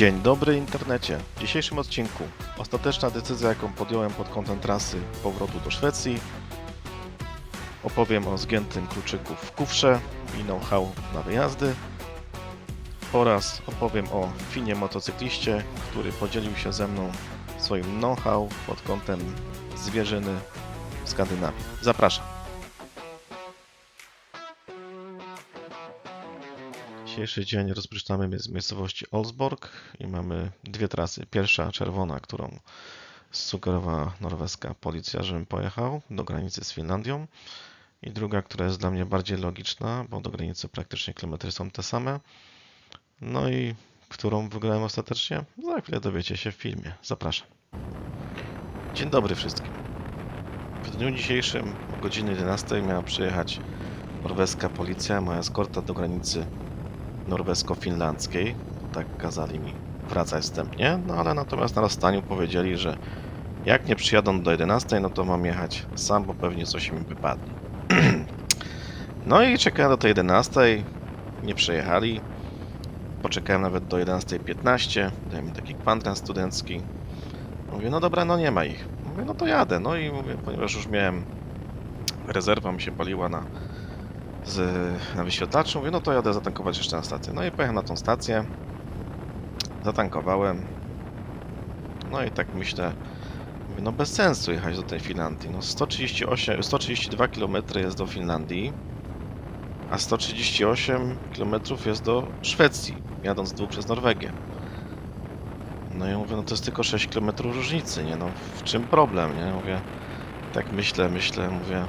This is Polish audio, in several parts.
Dzień dobry internecie. W dzisiejszym odcinku ostateczna decyzja, jaką podjąłem pod kątem trasy powrotu do Szwecji. Opowiem o zgiętym kluczyku w kufrze i know-how na wyjazdy. Oraz opowiem o finie motocykliście, który podzielił się ze mną swoim know-how pod kątem zwierzyny w Skandynawii. Zapraszam. Dzisiejszy dzień rozpoczynamy z miejscowości Olsborg i mamy dwie trasy. Pierwsza czerwona, którą sugerowała norweska policja, żebym pojechał do granicy z Finlandią. I druga, która jest dla mnie bardziej logiczna, bo do granicy praktycznie kilometry są te same. No i którą wygrałem ostatecznie? Za chwilę dowiecie się w filmie. Zapraszam. Dzień dobry wszystkim. W dniu dzisiejszym o godzinie 11 miała przyjechać norweska policja, moja eskorta do granicy norwesko-finlandzkiej. Tak kazali mi wracać wstępnie, no ale natomiast na rozstaniu powiedzieli, że jak nie przyjadą do 11, no to mam jechać sam, bo pewnie coś mi wypadnie. no i czekałem do tej 11, nie przejechali. Poczekałem nawet do 11.15, dałem mi taki kwadrans studencki. Mówię, no dobra, no nie ma ich. Mówię, no to jadę. No i mówię, ponieważ już miałem rezerwa mi się paliła na z, wyświetlaczu. Mówię, no to jadę zatankować jeszcze na stację. No i pojechałem na tą stację. Zatankowałem. No i tak myślę, mówię, no bez sensu jechać do tej Finlandii. No 138, 132 km jest do Finlandii, a 138 km jest do Szwecji, jadąc dół przez Norwegię. No i mówię, no to jest tylko 6 km różnicy, nie no, w czym problem, nie? Mówię, tak myślę, myślę, mówię,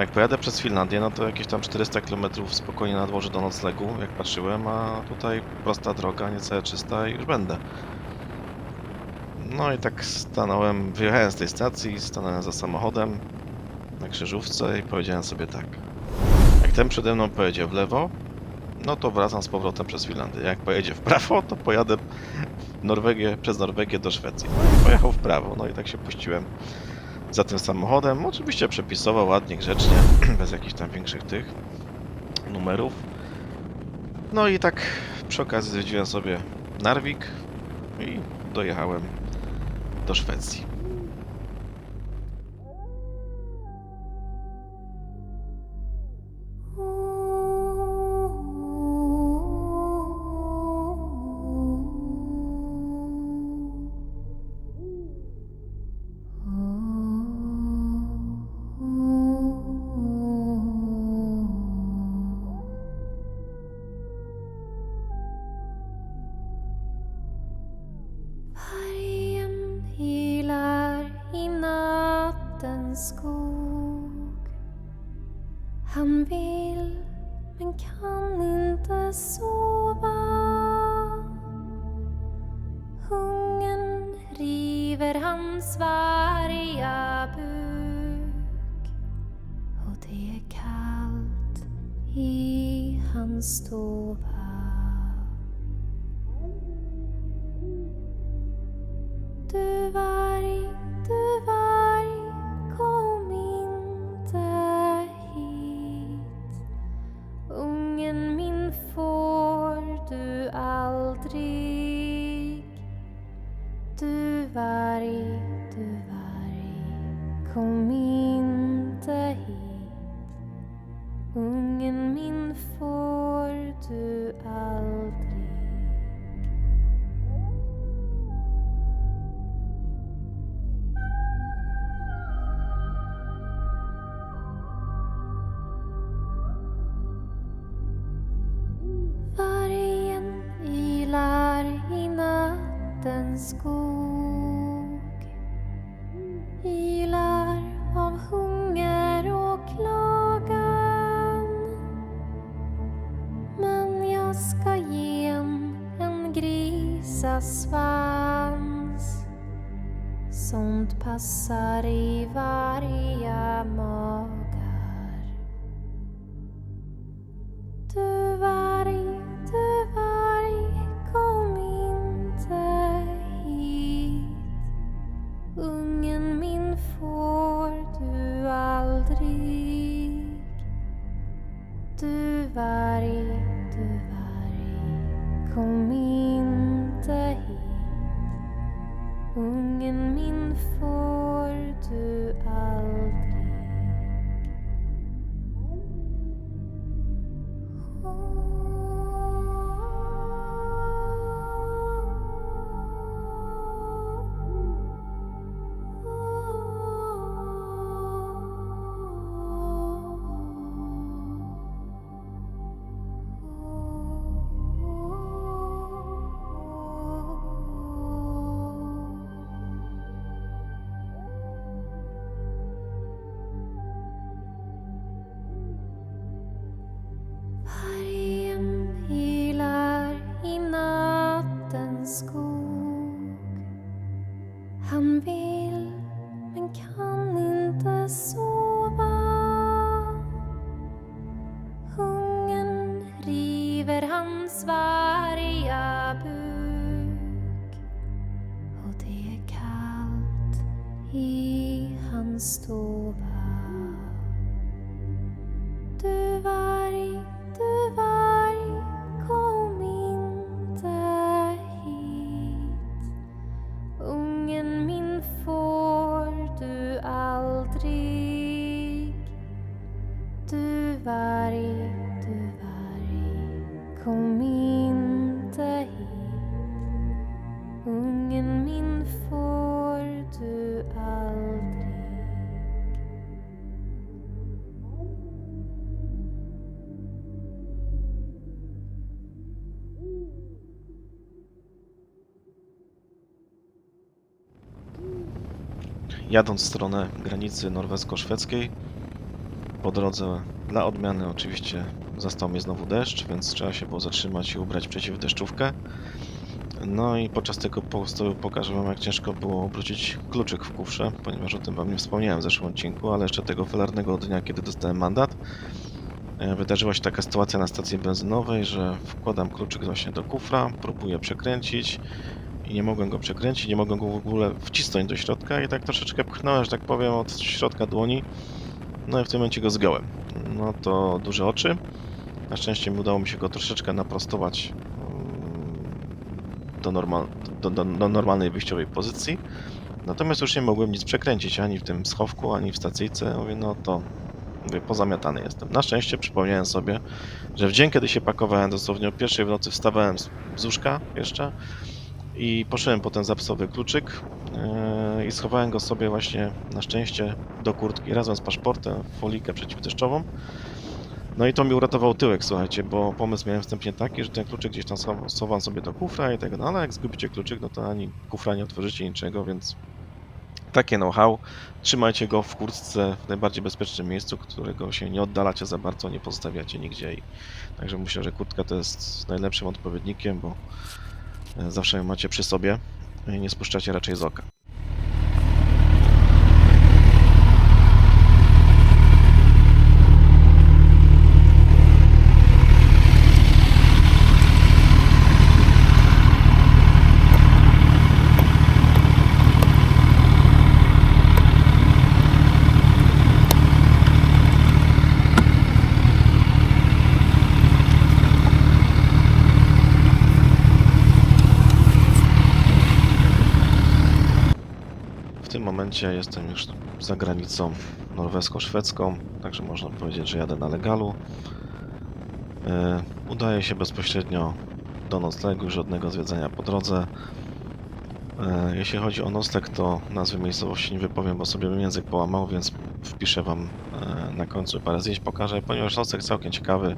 jak pojadę przez Finlandię, no to jakieś tam 400 km spokojnie nadłożę do noclegu, jak patrzyłem, a tutaj prosta droga, niecałe 300 i już będę. No i tak stanąłem, wyjechałem z tej stacji, stanąłem za samochodem na krzyżówce i powiedziałem sobie tak. Jak ten przede mną pojedzie w lewo, no to wracam z powrotem przez Finlandię. Jak pojedzie w prawo, to pojadę w Norwegię, przez Norwegię do Szwecji. No i pojechał w prawo, no i tak się puściłem za tym samochodem. Oczywiście przepisował ładnie, grzecznie, bez jakichś tam większych tych numerów. No i tak przy okazji zwiedziłem sobie Narvik i dojechałem do Szwecji. Han vill men kan inte sova. Hungern river hans varga buk. Och det är kallt i hans stova. Du var aldrig Du varg, du varg, kom inte hit. Ungen min får du visa svans Sånt passar i varje mat. Ingen min får du aldrig Jadąc w stronę granicy norwesko-szwedzkiej, po drodze dla odmiany oczywiście zastał mnie znowu deszcz, więc trzeba się było zatrzymać i ubrać przeciwdeszczówkę. No i podczas tego postoju pokażę Wam, jak ciężko było obrócić kluczyk w kufrze, ponieważ o tym Wam nie wspomniałem w zeszłym odcinku, ale jeszcze tego felarnego dnia, kiedy dostałem mandat, e, wydarzyła się taka sytuacja na stacji benzynowej, że wkładam kluczyk właśnie do kufra, próbuję przekręcić i nie mogłem go przekręcić, nie mogłem go w ogóle wcisnąć do środka i tak troszeczkę pchnąłem, że tak powiem, od środka dłoni. No i w tym momencie go zgiąłem. No to duże oczy. Na szczęście udało mi się go troszeczkę naprostować mm, do, normal, do, do, do normalnej wyjściowej pozycji. Natomiast już nie mogłem nic przekręcić ani w tym schowku, ani w stacyjce. Mówię, no to mówię, pozamiatany jestem. Na szczęście przypomniałem sobie, że w dzień, kiedy się pakowałem, dosłownie o pierwszej w nocy wstawałem z łóżka jeszcze, i poszedłem po ten zapsowy kluczyk yy, i schowałem go sobie właśnie na szczęście do kurtki razem z paszportem w folikę przeciwdeszczową. No i to mi uratował tyłek, słuchajcie, bo pomysł miałem wstępnie taki, że ten kluczyk gdzieś tam schow- schowam sobie do kufra i tego, no ale jak zgubicie kluczyk, no to ani kufra nie otworzycie niczego, więc takie know-how. Trzymajcie go w kurtce w najbardziej bezpiecznym miejscu, którego się nie oddalacie za bardzo, nie pozostawiacie nigdzie. I także myślę, że kurtka to jest najlepszym odpowiednikiem, bo E, Zawsze macie przy sobie i nie spuszczacie raczej z oka. W tym momencie jestem już za granicą norwesko-szwedzką, także można powiedzieć, że jadę na legalu. E, Udaję się bezpośrednio do noclegu, żadnego zwiedzania po drodze. E, Jeśli chodzi o nocleg, to nazwy miejscowości nie wypowiem, bo sobie bym język połamał, więc wpiszę Wam e, na końcu parę zdjęć pokażę, ponieważ nocleg całkiem ciekawy,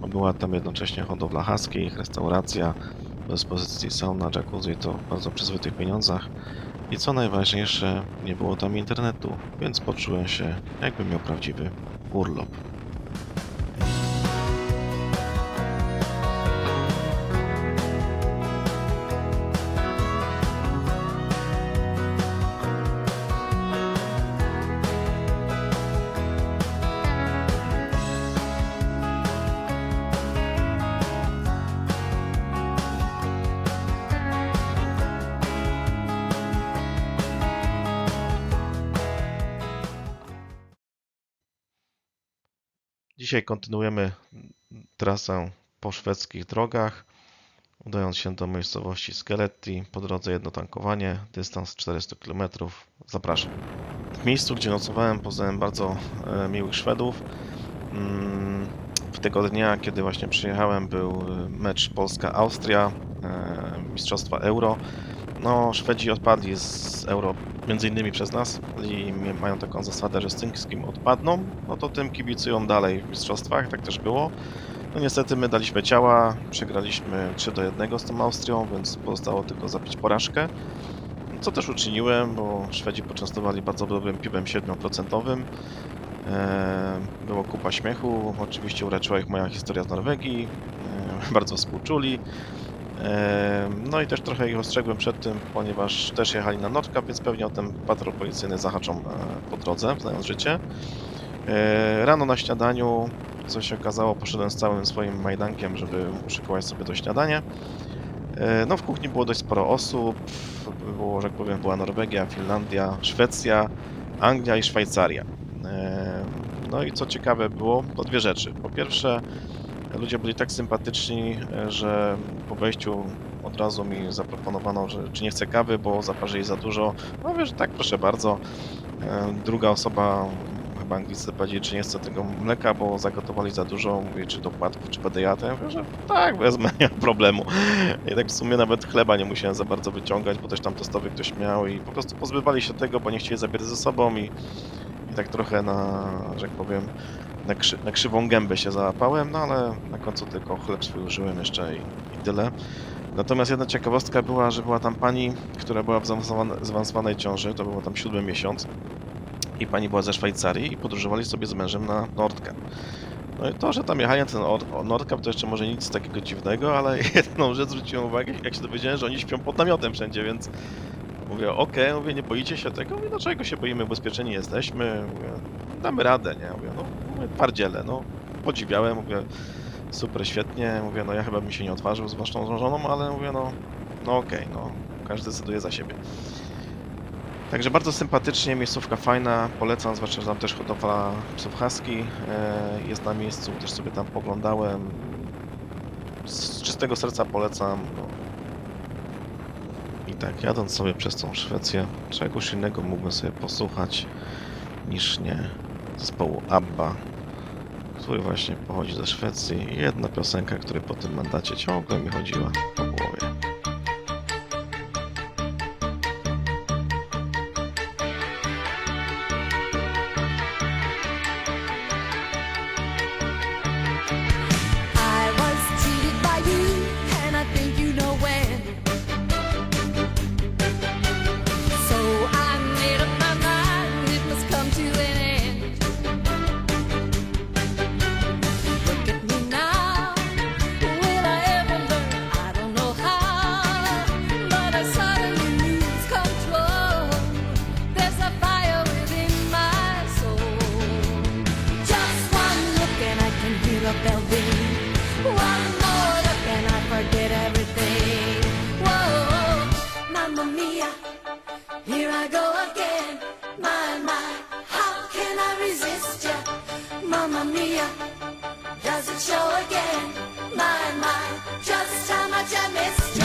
bo była tam jednocześnie hodowla haskich, restauracja, do dyspozycji sauna, jacuzzi, to bardzo przyzwoitych pieniądzach. I co najważniejsze, nie było tam internetu, więc poczułem się, jakbym miał prawdziwy urlop. Dzisiaj kontynuujemy trasę po szwedzkich drogach. Udając się do miejscowości Skeletti, po drodze jedno tankowanie, dystans 400 km. Zapraszam. W miejscu, gdzie nocowałem, poznałem bardzo e, miłych Szwedów. Mm, W tego dnia, kiedy właśnie przyjechałem, był e, mecz Polska-Austria, e, Mistrzostwa Euro. No, Szwedzi odpadli z Euro między innymi przez nas i mają taką zasadę, że z tym, z kim odpadną, no to tym kibicują dalej w mistrzostwach, tak też było. No niestety my daliśmy ciała, przegraliśmy 3 do 1 z tą Austrią, więc pozostało tylko zapić porażkę. Co też uczyniłem, bo Szwedzi poczęstowali bardzo dobrym piwem 7%. Eee, Było kupa śmiechu, oczywiście uraczyła ich moja historia z Norwegii, eee, bardzo współczuli. No i też trochę ich ostrzegłem przed tym, ponieważ też jechali na Nordkap, więc pewnie o ten patrol policyjny zahaczą e, po drodze, znając życie. Eee, Rano na śniadaniu, co się okazało, poszedłem z całym swoim majdankiem, żeby uszykować sobie to śniadanie. E, No w kuchni było dość sporo osób, było, że tak powiem, była Norwegia, Finlandia, Szwecja, Anglia i Szwajcaria. E, No i co ciekawe było, to dwie rzeczy. Po pierwsze, ludzie byli tak sympatyczni, e, że po wejściu od razu mi zaproponowano, że czy nie chcę kawy, bo zaparzyli za dużo. No wiesz, tak, proszę bardzo. E, Druga osoba, chyba Anglicy powiedzieli, czy nie chce tego mleka, bo zagotowali za dużo. Mówię, czy do czy jadł. Ja mówię, że tak, wezmę, nie ma problemu. I tak w sumie nawet chleba nie musiałem za bardzo wyciągać, bo też tam testowy ktoś miał i po prostu pozbywali się tego, bo nie chcieli zabierać ze sobą i, i tak trochę na, że tak powiem, na, krzy, na krzywą gębę się załapałem, no ale na końcu tylko chleb swój użyłem jeszcze i, i tyle. Natomiast jedna ciekawostka była, że była tam pani, która była w zaawansowane- zaawansowanej ciąży, to było tam siódmy miesiąc i pani była ze Szwajcarii i podróżowali sobie z mężem na Nordkap. No i to, że tam jechali na ten Or- Nordkap, to jeszcze może nic takiego dziwnego, ale jedną rzecz zwróciłem uwagę, jak się dowiedziałem, że oni śpią pod namiotem wszędzie, więc mówię, okej, mówię, nie boicie się tego? Mówię, dlaczego się boimy, ubezpieczeni jesteśmy, mówię, damy radę, nie? Mówię, no, mówię, twardziele, no, podziwiałem, mówię, super, świetnie, mówię, no ja chyba bym się nie odważył z waszą żoną, ale mówię, no, no okej, no, każdy decyduje za siebie. Także bardzo sympatycznie, miejscówka fajna, polecam, zwłaszcza, że tam też hodowla psów husky e, jest na miejscu, też sobie tam poglądałem. Z czystego serca polecam. No. I tak, jadąc sobie przez tą Szwecję, czegoś innego mógłbym sobie posłuchać niż nie zespołu ABBA, który właśnie pochodzi ze Szwecji. Jedna piosenka, która po tym mandacie ciągle mi chodziła po głowie. I miss you.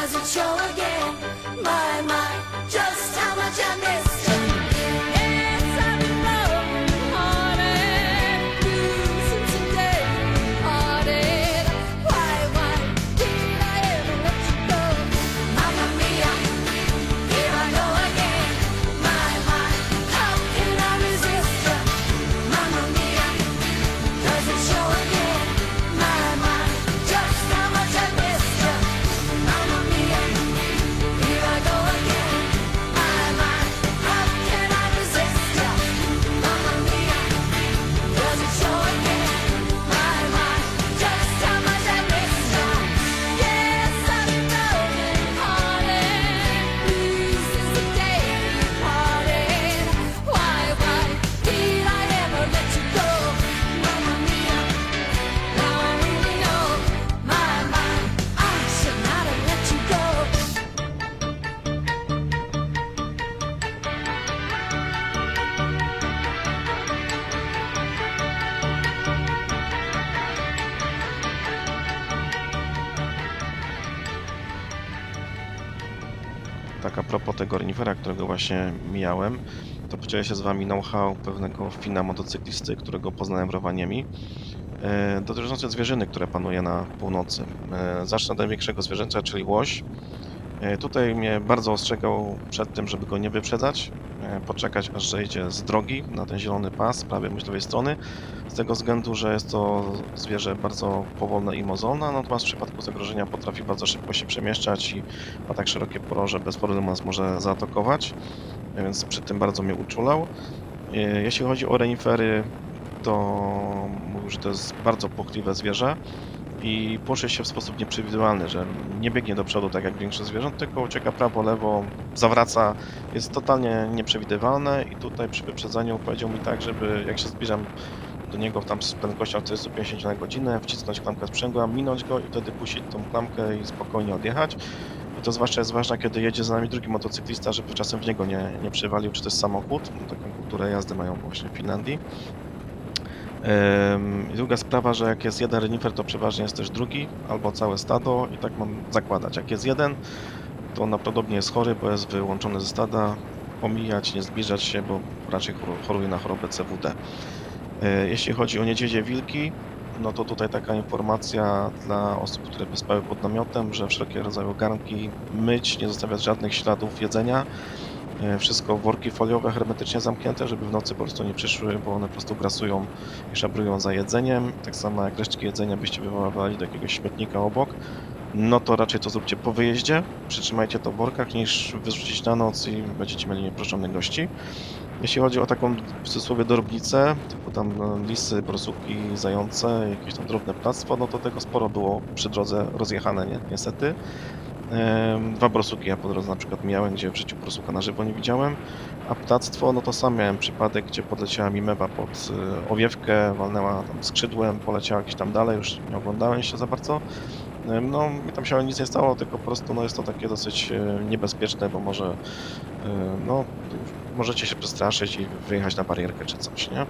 Does it show again? My, my, just how much I missed propos tego renifera, którego właśnie mijałem, to podzielę się z Wami know-how pewnego Fina motocyklisty, którego poznałem w Rowaniemi, e, dotyczące zwierzyny, które panuje na północy. E, Zacznę od największego zwierzęcia, czyli łoś. E, Tutaj mnie bardzo ostrzegał przed tym, żeby go nie wyprzedzać, e, poczekać aż zejdzie z drogi na ten zielony pas bądź lewej strony, z tego względu, że jest to zwierzę bardzo powolne i mozolne, natomiast w przypadku zagrożenia potrafi bardzo szybko się przemieszczać i ma tak szerokie poroże, bez problemu nas może zaatakować, e, więc przy tym bardzo mnie uczulał. Jeśli chodzi o renifery, to mówił, że to jest bardzo płochliwe zwierzę i płoszy się w sposób nieprzewidywalny, że nie biegnie do przodu tak jak większość zwierząt, tylko ucieka prawo, lewo, zawraca. Jest totalnie nieprzewidywalne i tutaj przy wyprzedzaniu powiedział mi tak, żeby jak się zbliżam do niego tam z prędkością 450 na godzinę, wcisnąć klamkę sprzęgła, minąć go i wtedy puścić tą klamkę i spokojnie odjechać. I to zwłaszcza jest ważne, kiedy jedzie za nami drugi motocyklista, żeby czasem w niego nie, nie przywalił, czy też samochód. Taką kulturę jazdy mają właśnie w Finlandii. Druga sprawa, że jak jest jeden renifer, to przeważnie jest też drugi, albo całe stado i tak mam zakładać. Jak jest jeden, to on prawdopodobnie jest chory, bo jest wyłączony ze stada, omijać, nie zbliżać się, bo raczej chor- choruje na chorobę CWD. E, Jeśli chodzi o niedźwiedzie wilki, no to tutaj taka informacja dla osób, które by spały pod namiotem, że wszelkie rodzaje garnki myć, nie zostawiać żadnych śladów jedzenia. E, Wszystko worki foliowe hermetycznie zamknięte, żeby w nocy po prostu nie przyszły, bo one po prostu grasują i szabrują za jedzeniem. Tak samo jak resztki jedzenia byście wywoływali do jakiegoś śmietnika obok, no to raczej to zróbcie po wyjeździe. Przytrzymajcie to w workach niż wyrzucić na noc i będziecie mieli nieproszonych gości. Jeśli chodzi o taką w cudzysłowie dorobnicę, typu tam e, lisy, borsuki, zające, jakieś tam drobne ptactwo, no to tego sporo było przy drodze rozjechane, nie? niestety. Dwa borsuki ja po drodze na przykład miałem, gdzie w życiu borsuka na żywo nie widziałem, a ptactwo, no to sam miałem przypadek, gdzie podleciała mi mewa pod e, owiewkę, walnęła tam skrzydłem, poleciała gdzieś tam dalej, już nie oglądałem się za bardzo. No, mi tam się nic nie stało, tylko po prostu no, jest to takie dosyć e, niebezpieczne, bo może e, no, możecie się przestraszyć i wyjechać na barierkę czy coś, nie?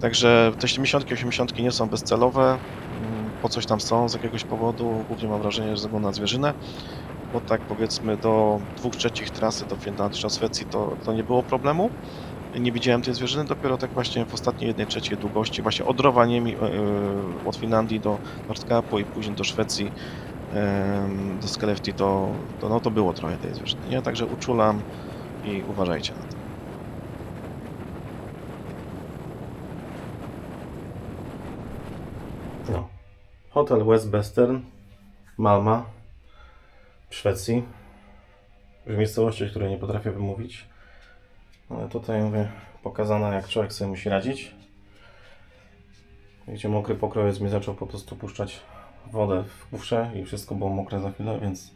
Także te 70 80 nie są bezcelowe, mm, po coś tam są z jakiegoś powodu, głównie mam wrażenie, że ze na zwierzynę, bo tak powiedzmy do dwóch trzecich trasy do Finlandii czy Szwecji to, to nie było problemu. Nie widziałem tej zwierzyny, dopiero tak właśnie w ostatniej jednej trzeciej długości, właśnie od Rovaniemi, yy, od Finlandii do Nordkapu i później do Szwecji, do Skellefteå, to, to, no, to było trochę tej zwierzyny, nie? Także uczulam i uważajcie na to. No. Hotel West Western, Malma w Szwecji. W miejscowości, której nie potrafię wymówić. Ale tutaj mówię, pokazane jak człowiek sobie musi radzić. Gdzie mokry pokrowiec mi zaczął po prostu puszczać wodę w kufrze i wszystko było mokre za chwilę, więc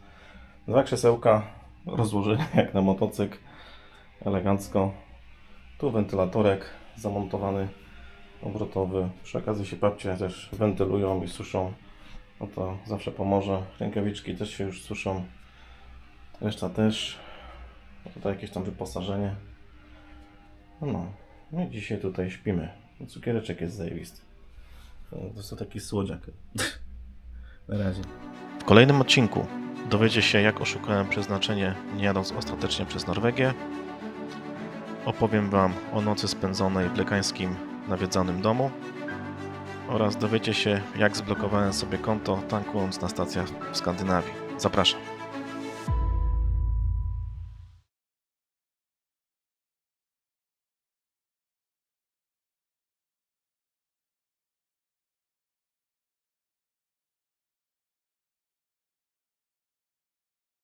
dwa krzesełka rozłożenia jak na motocykl, elegancko. Tu wentylatorek zamontowany, obrotowy. Przy okazji się babcie też wentylują i suszą. No to zawsze pomoże. Rękawiczki też się już suszą. Reszta też. Tutaj jakieś tam wyposażenie. No, no dzisiaj tutaj śpimy. Cukiereczek jest zajebisty. To jest taki słodziak. Na razie. W kolejnym odcinku dowiecie się, jak oszukałem przeznaczenie, nie jadąc ostatecznie przez Norwegię. Opowiem Wam o nocy spędzonej w lekańskim nawiedzanym domu oraz dowiecie się, jak zblokowałem sobie konto tankując na stacjach w Skandynawii. Zapraszam.